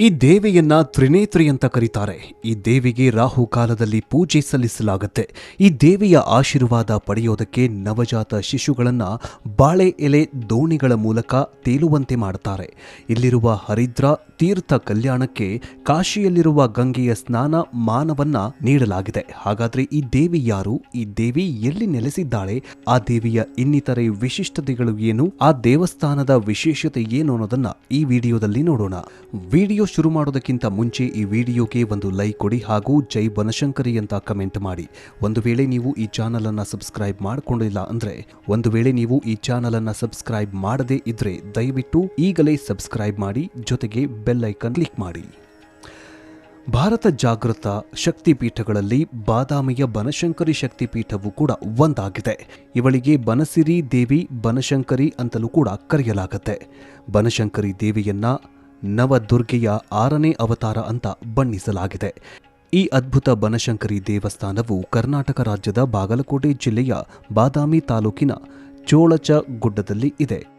ಈ ದೇವಿಯನ್ನ ತ್ರಿನೇತ್ರಿ ಅಂತ ಕರೀತಾರೆ. ಈ ದೇವಿಗೆ ರಾಹು ಕಾಲದಲ್ಲಿ ಪೂಜೆ ಸಲ್ಲಿಸಲಾಗುತ್ತೆ. ಈ ದೇವಿಯ ಆಶೀರ್ವಾದ ಪಡೆಯೋದಕ್ಕೆ ನವಜಾತ ಶಿಶುಗಳನ್ನ ಬಾಳೆ ಎಲೆ ದೋಣಿಗಳ ಮೂಲಕ ತೇಲುವಂತೆ ಮಾಡ್ತಾರೆ. ಇಲ್ಲಿರುವ ಹರಿದ್ರ ತೀರ್ಥ ಕಲ್ಯಾಣಕ್ಕೆ ಕಾಶಿಯಲ್ಲಿರುವ ಗಂಗೆಯ ಸ್ನಾನ ಮಾನವನ್ನ ನೀಡಲಾಗಿದೆ. ಹಾಗಾದ್ರೆ ಈ ದೇವಿ ಯಾರು? ಈ ದೇವಿ ಎಲ್ಲಿ ನೆಲೆಸಿದ್ದಾಳೆ? ಆ ದೇವಿಯ ಇನ್ನಿತರೆ ವಿಶಿಷ್ಟತೆಗಳು ಏನು? ಆ ದೇವಸ್ಥಾನದ ವಿಶೇಷತೆ ಏನು ಅನ್ನೋದನ್ನ ಈ ವಿಡಿಯೋದಲ್ಲಿ ನೋಡೋಣ. ವಿಡಿಯೋ ಶುರು ಮಾಡೋದಕ್ಕಿಂತ ಮುಂಚೆ ಈ ವಿಡಿಯೋಗೆ ಒಂದು ಲೈಕ್ ಕೊಡಿ ಹಾಗೂ ಜೈ ಬನಶಂಕರಿ ಅಂತ ಕಮೆಂಟ್ ಮಾಡಿ. ಒಂದು ವೇಳೆ ನೀವು ಈ ಚಾನಲನ್ನು ಸಬ್ಸ್ಕ್ರೈಬ್ ಮಾಡ್ಕೊಂಡಿಲ್ಲ ಅಂದ್ರೆ, ಒಂದು ವೇಳೆ ನೀವು ಈ ಚಾನಲನ್ನು ಸಬ್ಸ್ಕ್ರೈಬ್ ಮಾಡದೇ ಇದ್ರೆ ದಯವಿಟ್ಟು ಈಗಲೇ ಸಬ್ಸ್ಕ್ರೈಬ್ ಮಾಡಿ, ಜೊತೆಗೆ ಬೆಲ್ ಐಕನ್ ಕ್ಲಿಕ್ ಮಾಡಿ. ಭಾರತ ಜಾಗೃತ ಶಕ್ತಿಪೀಠಗಳಲ್ಲಿ ಬಾದಾಮಿಯ ಬನಶಂಕರಿ ಶಕ್ತಿಪೀಠವು ಕೂಡ ಒಂದಾಗಿದೆ. ಇವಳಿಗೆ ಬನಸಿರಿ ದೇವಿ ಬನಶಂಕರಿ ಅಂತಲೂ ಕೂಡ ಕರೆಯಲಾಗುತ್ತೆ. ಬನಶಂಕರಿ ದೇವಿಯನ್ನ ನವದುರ್ಗೆಯ ಆರನೇ ಅವತಾರ ಅಂತ ಬಣ್ಣಿಸಲಾಗಿದೆ. ಈ ಅದ್ಭುತ ಬನಶಂಕರಿ ದೇವಸ್ಥಾನವು ಕರ್ನಾಟಕ ರಾಜ್ಯದ ಬಾಗಲಕೋಟೆ ಜಿಲ್ಲೆಯ ಬಾದಾಮಿ ತಾಲೂಕಿನ ಚೋಳಚ ಗುಡ್ಡದಲ್ಲಿ ಇದೆ.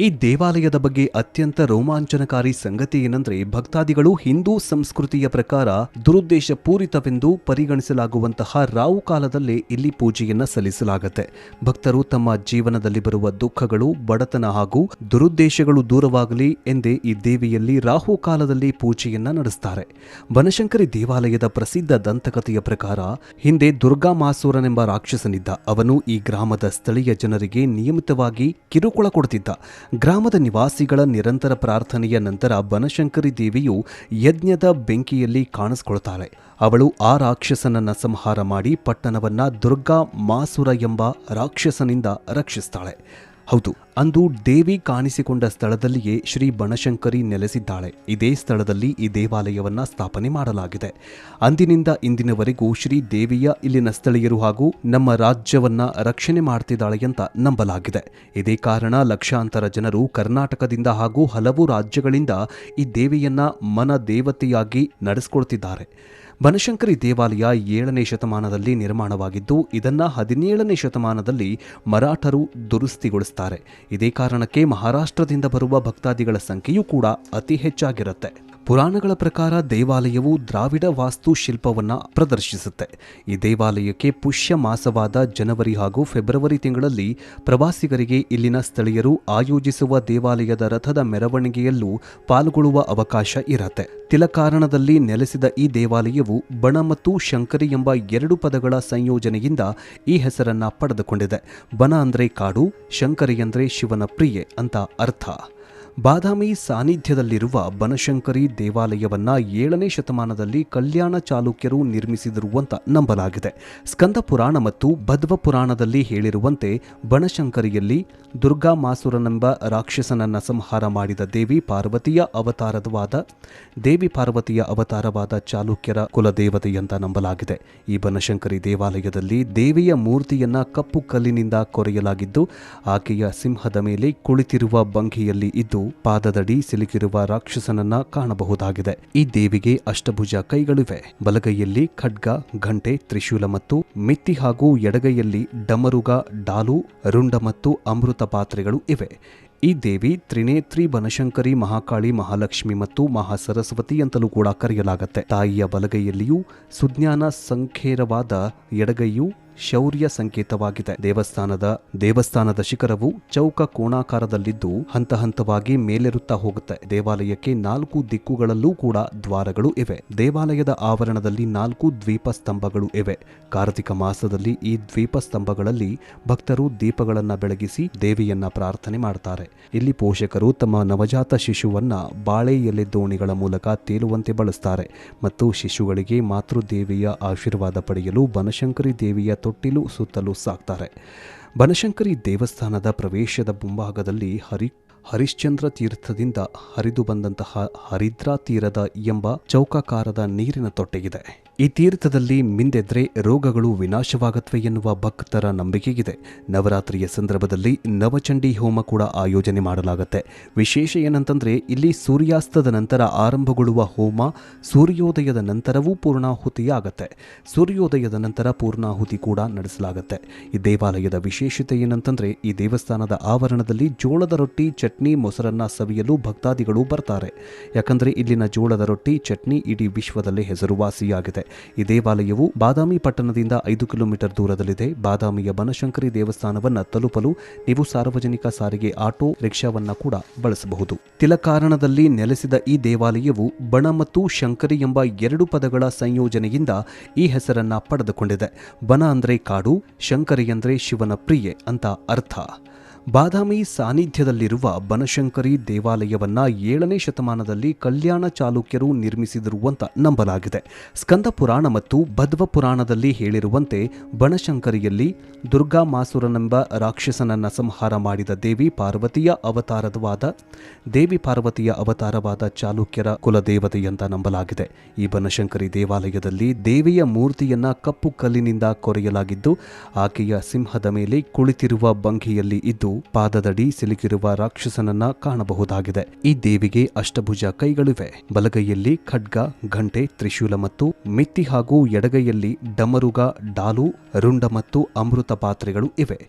ಈ ದೇವಾಲಯದ ಬಗ್ಗೆ ಅತ್ಯಂತ ರೋಮಾಂಚನಕಾರಿ ಸಂಗತಿ ಏನಂದ್ರೆ ಭಕ್ತಾದಿಗಳು ಹಿಂದೂ ಸಂಸ್ಕೃತಿಯ ಪ್ರಕಾರ ದುರುದ್ದೇಶ ಪೂರಿತವೆಂದು ಪರಿಗಣಿಸಲಾಗುವಂತಹ ರಾವು ಕಾಲದಲ್ಲೇ ಇಲ್ಲಿ ಪೂಜೆಯನ್ನ ಸಲ್ಲಿಸಲಾಗುತ್ತೆ. ಭಕ್ತರು ತಮ್ಮ ಜೀವನದಲ್ಲಿ ಬರುವ ದುಃಖಗಳು, ಬಡತನ ಹಾಗೂ ದುರುದ್ದೇಶಗಳು ದೂರವಾಗಲಿ ಎಂದೇ ಈ ದೇವಿಯಲ್ಲಿ ರಾಹು ಕಾಲದಲ್ಲಿ ಪೂಜೆಯನ್ನ ನಡೆಸ್ತಾರೆ. ಬನಶಂಕರಿ ದೇವಾಲಯದ ಪ್ರಸಿದ್ಧ ದಂತಕಥೆಯ ಪ್ರಕಾರ ಹಿಂದೆ ದುರ್ಗಾ ಮಾಸೂರನೆಂಬ ರಾಕ್ಷಸನಿದ್ದ. ಅವನು ಈ ಗ್ರಾಮದ ಸ್ಥಳೀಯ ಜನರಿಗೆ ನಿಯಮಿತವಾಗಿ ಕಿರುಕುಳ ಕೊಡುತ್ತಿದ್ದ ಗ್ರಾಮದ ನಿವಾಸಿಗಳ ನಿರಂತರ ಪ್ರಾರ್ಥನೆಯ ನಂತರ ಬನಶಂಕರಿ ದೇವಿಯು ಯಜ್ಞದ ಬೆಂಕಿಯಲ್ಲಿ ಕಾಣಿಸ್ಕೊಳ್ತಾಳೆ. ಅವಳು ಆ ರಾಕ್ಷಸನನ್ನ ಸಂಹಾರ ಮಾಡಿ ಪಟ್ಟಣವನ್ನ ದುರ್ಗಾ ಮಾಸುರ ಎಂಬ ರಾಕ್ಷಸನಿಂದ ರಕ್ಷಿಸ್ತಾಳೆ. ಹೌದು, ಅಂದು ದೇವಿ ಕಾಣಿಸಿಕೊಂಡ ಸ್ಥಳದಲ್ಲಿಯೇ ಶ್ರೀ ಬನಶಂಕರಿ ನೆಲೆಸಿದ್ದಾಳೆ. ಇದೇ ಸ್ಥಳದಲ್ಲಿ ಈ ದೇವಾಲಯವನ್ನ ಸ್ಥಾಪನೆ ಮಾಡಲಾಗಿದೆ. ಅಂದಿನಿಂದ ಇಂದಿನವರೆಗೂ ಶ್ರೀ ದೇವಿಯ ಇಲ್ಲಿನ ಸ್ಥಳೀಯರು ಹಾಗೂ ನಮ್ಮ ರಾಜ್ಯವನ್ನ ರಕ್ಷಣೆ ಮಾಡ್ತಿದ್ದಾಳೆ ಅಂತ ನಂಬಲಾಗಿದೆ. ಇದೇ ಕಾರಣ ಲಕ್ಷಾಂತರ ಜನರು ಕರ್ನಾಟಕದಿಂದ ಹಾಗೂ ಹಲವು ರಾಜ್ಯಗಳಿಂದ ಈ ದೇವಿಯನ್ನ ಮನ ದೇವತೆಯಾಗಿ ನಡೆಸ್ಕೊಳ್ತಿದ್ದಾರೆ. ಬನಶಂಕರಿ ದೇವಾಲಯ ಏಳನೇ ಶತಮಾನದಲ್ಲಿ ನಿರ್ಮಾಣವಾಗಿದ್ದು, ಇದನ್ನ ಹದಿನೇಳನೇ ಶತಮಾನದಲ್ಲಿ ಮರಾಠರು ದುರಸ್ತಿಗೊಳಿಸ್ತಾರೆ. ಇದೇ ಕಾರಣಕ್ಕೆ ಮಹಾರಾಷ್ಟ್ರದಿಂದ ಬರುವ ಭಕ್ತಾದಿಗಳ ಸಂಖ್ಯೆಯೂ ಕೂಡ ಅತಿ ಹೆಚ್ಚಾಗಿರುತ್ತೆ. ಪುರಾಣಗಳ ಪ್ರಕಾರ ದೇವಾಲಯವು ದ್ರಾವಿಡ ವಾಸ್ತುಶಿಲ್ಪವನ್ನ ಪ್ರದರ್ಶಿಸುತ್ತೆ. ಈ ದೇವಾಲಯಕ್ಕೆ ಪುಷ್ಯ ಮಾಸವಾದ ಜನವರಿ ಹಾಗೂ ಫೆಬ್ರವರಿ ತಿಂಗಳಲ್ಲಿ ಪ್ರವಾಸಿಗರಿಗೆ ಇಲ್ಲಿನ ಸ್ಥಳೀಯರು ಆಯೋಜಿಸುವ ದೇವಾಲಯದ ರಥದ ಮೆರವಣಿಗೆಯಲ್ಲೂ ಪಾಲ್ಗೊಳ್ಳುವ ಅವಕಾಶ ಇರತ್ತೆ. ತಿಲಕಾರಣದಲ್ಲಿ ನೆಲೆಸಿದ ಈ ದೇವಾಲಯವು ಬಣ ಮತ್ತು ಶಂಕರಿ ಎಂಬ ಎರಡು ಪದಗಳ ಸಂಯೋಜನೆಯಿಂದ ಈ ಹೆಸರನ್ನ ಪಡೆದುಕೊಂಡಿದೆ. ಬನ ಅಂದ್ರೆ ಕಾಡು, ಶಂಕರಿ ಅಂದ್ರೆ ಶಿವನ ಪ್ರಿಯೆ ಅಂತ ಅರ್ಥ. ಬಾದಾಮಿ ಸಾನ್ನಿಧ್ಯದಲ್ಲಿರುವ ಬನಶಂಕರಿ ದೇವಾಲಯವನ್ನ ಏಳನೇ ಶತಮಾನದಲ್ಲಿ ಕಲ್ಯಾಣ ಚಾಲುಕ್ಯರು ನಿರ್ಮಿಸಿದರು ಅಂತ ನಂಬಲಾಗಿದೆ. ಸ್ಕಂದ ಪುರಾಣ ಮತ್ತು ಭದ್ವ ಪುರಾಣದಲ್ಲಿ ಹೇಳಿರುವಂತೆ ಬನಶಂಕರಿಯಲ್ಲಿ ದುರ್ಗಾ ಮಾಸುರನೆಂಬ ರಾಕ್ಷಸನನ್ನ ಸಂಹಾರ ಮಾಡಿದ ದೇವಿ ಪಾರ್ವತಿಯ ಅವತಾರವಾದ, ದೇವಿ ಪಾರ್ವತಿಯ ಅವತಾರವಾದ ಚಾಲುಕ್ಯರ ಕುಲದೇವತೆಯಂತ ನಂಬಲಾಗಿದೆ. ಈ ಬನಶಂಕರಿ ದೇವಾಲಯದಲ್ಲಿ ದೇವಿಯ ಮೂರ್ತಿಯನ್ನ ಕಪ್ಪು ಕಲ್ಲಿನಿಂದ ಕೊರೆಯಲಾಗಿದ್ದು, ಆಕೆಯ ಸಿಂಹದ ಮೇಲೆ ಕುಳಿತಿರುವ ಬಂಕಿಯಲ್ಲಿ ಇದ್ದು ಪಾದದಡಿ ಸಿಲುಕಿರುವ ರಾಕ್ಷಸನನ್ನ ಕಾಣಬಹುದಾಗಿದೆ. ಈ ದೇವಿಗೆ ಅಷ್ಟಭುಜ ಕೈಗಳಿವೆ. ಬಲಗೈಯಲ್ಲಿ ಖಡ್ಗ, ಘಂಟೆ, ತ್ರಿಶೂಲ ಮತ್ತು ಮಿತ್ತಿ ಹಾಗೂ ಎಡಗೈಯಲ್ಲಿ ಡಮರುಗ, ಡಾಲು, ರುಂಡ ಮತ್ತು ಅಮೃತ ಪಾತ್ರೆಗಳು ಇವೆ. ಈ ದೇವಿ ತ್ರಿನೇತ್ರಿ ಬನಶಂಕರಿ ಮಹಾಕಾಳಿ ಮಹಾಲಕ್ಷ್ಮಿ ಮತ್ತು ಮಹಾಸರಸ್ವತಿ ಅಂತಲೂ ಕೂಡ ಕರೆಯಲಾಗುತ್ತೆ. ತಾಯಿಯ ಬಲಗೈಯಲ್ಲಿಯೂ ಸುಜ್ಞಾನ ಸಂಖೇರವಾದ ಎಡಗೈಯು ಶೌರ್ಯ ಸಂಕೇತವಾಗಿದೆ. ದೇವಸ್ಥಾನದ ದೇವಸ್ಥಾನದ ಶಿಖರವು ಚೌಕ ಕೋಣಾಕಾರದಲ್ಲಿದ್ದು ಹಂತ ಹಂತವಾಗಿ ಮೇಲೆರುತ್ತಾ ಹೋಗುತ್ತೆ. ದೇವಾಲಯಕ್ಕೆ ನಾಲ್ಕು ದಿಕ್ಕುಗಳಲ್ಲೂ ಕೂಡ ದ್ವಾರಗಳು ಇವೆ. ದೇವಾಲಯದ ಆವರಣದಲ್ಲಿ ನಾಲ್ಕು ದ್ವೀಪ ಸ್ತಂಭಗಳು ಇವೆ. ಕಾರ್ತಿಕ ಮಾಸದಲ್ಲಿ ಈ ದ್ವೀಪ ಸ್ತಂಭಗಳಲ್ಲಿ ಭಕ್ತರು ದೀಪಗಳನ್ನ ಬೆಳಗಿಸಿ ದೇವಿಯನ್ನ ಪ್ರಾರ್ಥನೆ ಮಾಡ್ತಾರೆ. ಇಲ್ಲಿ ಪೋಷಕರು ತಮ್ಮ ನವಜಾತ ಶಿಶುವನ್ನ ಬಾಳೆ ಎಲೆ ದೋಣಿಗಳ ಮೂಲಕ ತೇಲುವಂತೆ ಬಳಸ್ತಾರೆ. ಮತ್ತು ಶಿಶುಗಳಿಗೆ ಮಾತೃದೇವಿಯ ಆಶೀರ್ವಾದ ಪಡೆಯಲು ಬನಶಂಕರಿ ದೇವಿಯ ತೊಟ್ಟಿಲು ಸುತ್ತಲೂ ಸಾಕ್ತಾರೆ. ಬನಶಂಕರಿ ದೇವಸ್ಥಾನದ ಪ್ರವೇಶದ ಮುಂಭಾಗದಲ್ಲಿ ಹರಿ, ಹರಿಶ್ಚಂದ್ರ ತೀರ್ಥದಿಂದ ಹರಿದು ಬಂದಂತಹ ಹರಿದ್ರಾ ತೀರದ ಎಂಬ ಚೌಕಾಕಾರದ ನೀರಿನ ತೊಟ್ಟೆಗಿದೆ ಈ ತೀರ್ಥದಲ್ಲಿ ಮಿಂದೆದ್ರೆ ರೋಗಗಳು ವಿನಾಶವಾಗತ್ವೆ ಎನ್ನುವ ಭಕ್ತರ ನಂಬಿಕೆಗಿದೆ ನವರಾತ್ರಿಯ ಸಂದರ್ಭದಲ್ಲಿ ನವಚಂಡಿ ಹೋಮ ಕೂಡ ಆಯೋಜನೆ ಮಾಡಲಾಗುತ್ತೆ. ವಿಶೇಷ ಏನಂತಂದ್ರೆ, ಇಲ್ಲಿ ಸೂರ್ಯಾಸ್ತದ ನಂತರ ಆರಂಭಗೊಳ್ಳುವ ಹೋಮ ಸೂರ್ಯೋದಯದ ನಂತರವೂ ಪೂರ್ಣಾಹುತಿಯಾಗತ್ತೆ. ಸೂರ್ಯೋದಯದ ನಂತರ ಪೂರ್ಣಾಹುತಿ ಕೂಡ ನಡೆಸಲಾಗುತ್ತೆ. ಈ ದೇವಾಲಯದ ವಿಶೇಷತೆ ಏನಂತಂದ್ರೆ, ಈ ದೇವಸ್ಥಾನದ ಆವರಣದಲ್ಲಿ ಜೋಳದ ರೊಟ್ಟಿ, ಚಟ್ನಿ, ಮೊಸರನ್ನ ಸವಿಯಲು ಭಕ್ತಾದಿಗಳು ಬರ್ತಾರೆ. ಯಾಕಂದ್ರೆ, ಇಲ್ಲಿನ ಜೋಳದ ರೊಟ್ಟಿ, ಚಟ್ನಿ ಇಡೀ ವಿಶ್ವದಲ್ಲೇ ಹೆಸರುವಾಸಿಯಾಗಿದೆ. ಈ ದೇವಾಲಯವು ಬಾದಾಮಿ ಪಟ್ಟಣದಿಂದ ಐದು ಕಿಲೋಮೀಟರ್ ದೂರದಲ್ಲಿದೆ. ಬಾದಾಮಿಯ ಬನಶಂಕರಿ ದೇವಸ್ಥಾನವನ್ನು ತಲುಪಲು ನೀವು ಸಾರ್ವಜನಿಕ ಸಾರಿಗೆ, ಆಟೋ, ರಿಕ್ಷಾವನ್ನ ಕೂಡ ಬಳಸಬಹುದು. ತಿಲಕಾರಣದಲ್ಲಿ ನೆಲೆಸಿದ ಈ ದೇವಾಲಯವು ಬಣ ಮತ್ತು ಶಂಕರಿ ಎಂಬ ಎರಡು ಪದಗಳ ಸಂಯೋಜನೆಯಿಂದ ಈ ಹೆಸರನ್ನ ಪಡೆದುಕೊಂಡಿದೆ. ಬನ ಅಂದ್ರೆ ಕಾಡು, ಶಂಕರಿ ಅಂದ್ರೆ ಶಿವನ ಪ್ರಿಯೆ ಅಂತ ಅರ್ಥ. ಬಾದಾಮಿ ಸಾನ್ನಿಧ್ಯದಲ್ಲಿರುವ ಬನಶಂಕರಿ ದೇವಾಲಯವನ್ನ ಏಳನೇ ಶತಮಾನದಲ್ಲಿ ಕಲ್ಯಾಣ ಚಾಲುಕ್ಯರು ನಿರ್ಮಿಸಿದಿರುವಂತ ನಂಬಲಾಗಿದೆ. ಸ್ಕಂದ ಪುರಾಣ ಮತ್ತು ಭದ್ವ ಪುರಾಣದಲ್ಲಿ ಹೇಳಿರುವಂತೆ ಬನಶಂಕರಿಯಲ್ಲಿ ದುರ್ಗಾ ಮಾಸುರನೆಂಬ ರಾಕ್ಷಸನನ್ನ ಸಂಹಾರ ಮಾಡಿದ ದೇವಿ ಪಾರ್ವತಿಯ ಅವತಾರದವಾದ ದೇವಿ ಪಾರ್ವತಿಯ ಅವತಾರವಾದ ಚಾಲುಕ್ಯರ ಕುಲದೇವತೆಯಂತ ನಂಬಲಾಗಿದೆ. ಈ ಬನಶಂಕರಿ ದೇವಾಲಯದಲ್ಲಿ ದೇವಿಯ ಮೂರ್ತಿಯನ್ನ ಕಪ್ಪು ಕಲ್ಲಿನಿಂದ ಕೊರೆಯಲಾಗಿದ್ದು, ಆಕೆಯ ಸಿಂಹದ ಮೇಲೆ ಕುಳಿತಿರುವ ಬಂಕಿಯಲ್ಲಿ ಇದ್ದು ಪಾದದಡಿ ಸಿಲುಕಿರುವ ರಾಕ್ಷಸನನ್ನ ಕಾಣಬಹುದಾಗಿದೆ. ಈ ದೇವಿಗೆ ಅಷ್ಟಭುಜ ಕೈಗಳಿವೆ. ಬಲಗೈಯಲ್ಲಿ ಖಡ್ಗ, ಘಂಟೆ, ತ್ರಿಶೂಲ ಮತ್ತು ಮಿತ್ತಿ ಹಾಗೂ ಎಡಗೈಯಲ್ಲಿ ಡಮರುಗ, ಡಾಲು, ರುಂಡ ಮತ್ತು ಅಮೃತ ಪಾತ್ರೆಗಳು ಇವೆ.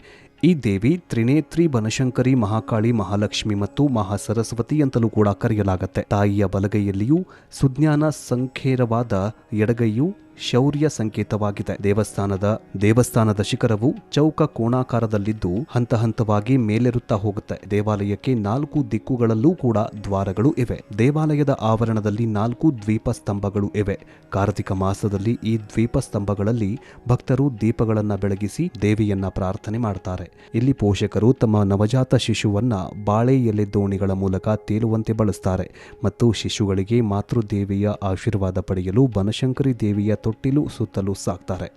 ಈ ದೇವಿ ತ್ರಿನೇತ್ರಿ ಬನಶಂಕರಿ ಮಹಾಕಾಳಿ ಮಹಾಲಕ್ಷ್ಮಿ ಮತ್ತು ಮಹಾಸರಸ್ವತಿ ಅಂತಲೂ ಕೂಡ ಕರೆಯಲಾಗುತ್ತೆ. ತಾಯಿಯ ಬಲಗೈಯಲ್ಲಿಯೂ ಸುಜ್ಞಾನ ಸಂಖೇರವಾದ ಎಡಗೈಯು ಶೌರ್ಯ ಸಂಕೇತವಾಗಿದೆ. ದೇವಸ್ಥಾನದ ದೇವಸ್ಥಾನದ ಶಿಖರವು ಚೌಕ ಕೋಣಾಕಾರದಲ್ಲಿದ್ದು ಹಂತ ಹಂತವಾಗಿ ಮೇಲೆರುತ್ತಾ ಹೋಗುತ್ತೆ. ದೇವಾಲಯಕ್ಕೆ ನಾಲ್ಕು ದಿಕ್ಕುಗಳಲ್ಲೂ ಕೂಡ ದ್ವಾರಗಳು ಇವೆ. ದೇವಾಲಯದ ಆವರಣದಲ್ಲಿ ನಾಲ್ಕು ದ್ವೀಪ ಸ್ತಂಭಗಳು ಇವೆ. ಕಾರ್ತಿಕ ಮಾಸದಲ್ಲಿ ಈ ದ್ವೀಪ ಸ್ತಂಭಗಳಲ್ಲಿ ಭಕ್ತರು ದೀಪಗಳನ್ನ ಬೆಳಗಿಸಿ ದೇವಿಯನ್ನ ಪ್ರಾರ್ಥನೆ ಮಾಡ್ತಾರೆ. ಇಲ್ಲಿ ಪೋಷಕರು ತಮ್ಮ ನವಜಾತ ಶಿಶುವನ್ನ ಬಾಳೆ ಎಲೆ ದೋಣಿಗಳ ಮೂಲಕ ತೇಲುವಂತೆ ಬಳಸ್ತಾರೆ. ಮತ್ತು ಶಿಶುಗಳಿಗೆ ಮಾತೃದೇವಿಯ ಆಶೀರ್ವಾದ ಪಡೆಯಲು ಬನಶಂಕರಿ ದೇವಿಯ ತೊಟ್ಟಿಲು ಸುತ್ತಲೂ ಸಾಕ್ತಾರೆ.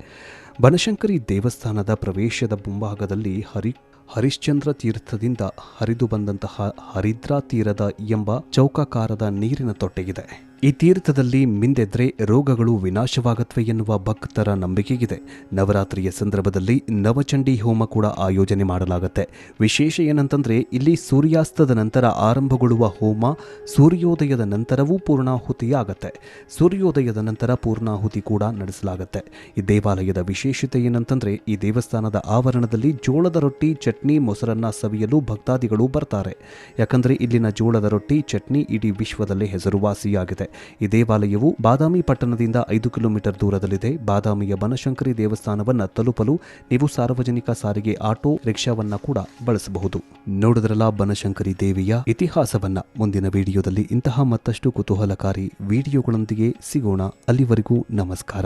ಬನಶಂಕರಿ ದೇವಸ್ಥಾನದ ಪ್ರವೇಶದ ಮುಂಭಾಗದಲ್ಲಿ ಹರಿ, ಹರಿಶ್ಚಂದ್ರ ತೀರ್ಥದಿಂದ ಹರಿದು ಬಂದಂತಹ ಹರಿದ್ರಾ ತೀರದ ಎಂಬ ಚೌಕಾಕಾರದ ನೀರಿನ ತೊಟ್ಟೆಗಿದೆ ಈ ತೀರ್ಥದಲ್ಲಿ ಮಿಂದೆದ್ರೆ ರೋಗಗಳು ವಿನಾಶವಾಗತ್ವೆ ಎನ್ನುವ ಭಕ್ತರ ನಂಬಿಕೆಗಿದೆ. ನವರಾತ್ರಿಯ ಸಂದರ್ಭದಲ್ಲಿ ನವಚಂಡಿ ಹೋಮ ಕೂಡ ಆಯೋಜನೆ ಮಾಡಲಾಗುತ್ತೆ. ವಿಶೇಷ ಏನಂತಂದ್ರೆ, ಇಲ್ಲಿ ಸೂರ್ಯಾಸ್ತದ ನಂತರ ಆರಂಭಗೊಳ್ಳುವ ಹೋಮ ಸೂರ್ಯೋದಯದ ನಂತರವೂ ಪೂರ್ಣಾಹುತಿಯಾಗತ್ತೆ. ಸೂರ್ಯೋದಯದ ನಂತರ ಪೂರ್ಣಾಹುತಿ ಕೂಡ ನಡೆಸಲಾಗುತ್ತೆ. ಈ ದೇವಾಲಯದ ವಿಶೇಷತೆ ಏನಂತಂದ್ರೆ, ಈ ದೇವಸ್ಥಾನದ ಆವರಣದಲ್ಲಿ ಜೋಳದ ರೊಟ್ಟಿ, ಚಟ್ನಿ, ಮೊಸರನ್ನ ಸವಿಯಲು ಭಕ್ತಾದಿಗಳು ಬರ್ತಾರೆ. ಯಾಕಂದ್ರೆ, ಇಲ್ಲಿನ ಜೋಳದ ರೊಟ್ಟಿ, ಚಟ್ನಿ ಇಡೀ ವಿಶ್ವದಲ್ಲೇ ಹೆಸರುವಾಸಿಯಾಗಿದೆ. ಈ ದೇವಾಲಯವು ಬಾದಾಮಿ ಪಟ್ಟಣದಿಂದ ಐದು ಕಿಲೋಮೀಟರ್ ದೂರದಲ್ಲಿದೆ. ಬಾದಾಮಿಯ ಬನಶಂಕರಿ ದೇವಸ್ಥಾನವನ್ನು ತಲುಪಲು ನೀವು ಸಾರ್ವಜನಿಕ ಸಾರಿಗೆ, ಆಟೋ, ರಿಕ್ಷಾವನ್ನ ಕೂಡ ಬಳಸಬಹುದು. ನೋಡಿದ್ರಲ್ಲ ಬನಶಂಕರಿ ದೇವಿಯ ಇತಿಹಾಸವನ್ನ? ಮುಂದಿನ ವಿಡಿಯೋದಲ್ಲಿ ಇಂತಹ ಮತ್ತಷ್ಟು ಕುತೂಹಲಕಾರಿ ವಿಡಿಯೋಗಳೊಂದಿಗೆ ಸಿಗೋಣ. ಅಲ್ಲಿವರೆಗೂ ನಮಸ್ಕಾರ.